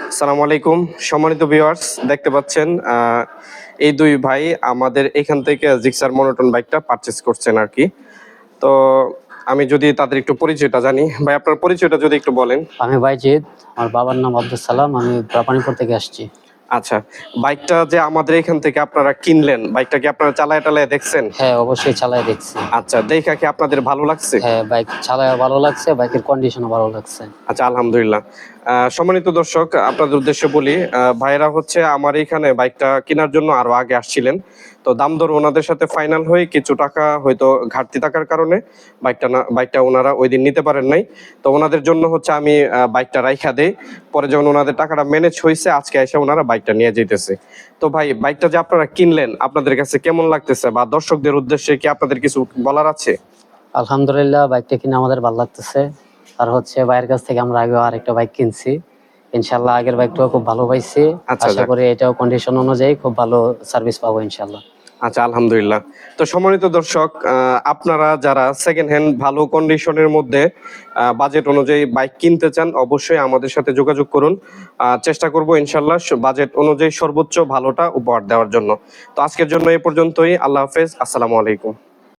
আসসালামু আলাইকুম। সম্মানিত ভিউয়ার্স দেখতে পাচ্ছেন এই দুই ভাই আমাদের এখান থেকে জিক্সার মনোটন বাইকটা পারচেস করছেন আর কি। তো আমি যদি তাদের একটু পরিচয়টা জানি, ভাই আপনার পরিচয়টা যদি একটু বলেন। আমি বাইজিৎ, আমার বাবার নাম আব্দুল সালাম, আমি প্রাপানিপুর থেকে আসছি। আচ্ছা বাইকটা যে আমাদের এখান থেকে আপনারা কিনলেন বাইকটা কি আপনারা চালায় টালায় দেখছেন? হ্যাঁ অবশ্যই চালায় দেখছি। আচ্ছা দেখা কি আপনাদের ভালো লাগছে? হ্যাঁ বাইক চালায় ভালো লাগছে বাইকের কন্ডিশনও ভালো লাগছে। আচ্ছা আলহামদুলিল্লাহ। সম্মানিত দর্শক আপনাদের উদ্দেশ্যে বলি ভাইরা হচ্ছে আমার এখানে বাইকটা কেনার জন্য আরও আগে আসছিলেন। তো দাম দর ওনাদের সাথে ফাইনাল হয়ে কিছু টাকা হয়তো ঘাটতি থাকার কারণে বাইকটা না বাইকটা ওনারা ওই দিন নিতে পারেন নাই। তো ওনাদের জন্য হচ্ছে আমি বাইকটা রাইখা দেই। পরে যখন ওনাদের টাকাটা ম্যানেজ হয়েছে আজকে এসে ওনারা বাইকটা নিয়ে যেতেছে তো ভাই বাইকটা যে আপনারা কিনলেন আপনাদের কাছে কেমন লাগতেছে বা দর্শকদের উদ্দেশ্যে কি আপনাদের কিছু বলার আছে? আলহামদুলিল্লাহ বাইকটা কিনে আমাদের ভালো লাগতেছে। আর হচ্ছে ভাইয়ের কাছ থেকে আমরা আগে আরেকটা বাইক কিনছি। ইনশাল্লাহ আগের বাইকটাও খুব ভালো পাইছি। আচ্ছা, আশা করি এটাও কন্ডিশন অনুযায়ী খুব ভালো সার্ভিস পাবো ইনশাল্লাহ আচ্ছা আলহামদুলিল্লাহ। তো সম্মানিত দর্শক আপনারা যারা সেকেন্ড হ্যান্ড ভালো কন্ডিশনের মধ্যে বাজেট অনুযায়ী বাইক কিনতে চান, অবশ্যই আমাদের সাথে যোগাযোগ করুন। চেষ্টা করব ইনশাল্লাহ বাজেট অনুযায়ী সর্বোচ্চ ভালোটা উপহার দেওয়ার জন্য। তো আজকের জন্য এ পর্যন্তই। আল্লাহ হাফেজ। আসসালামু আলাইকুম।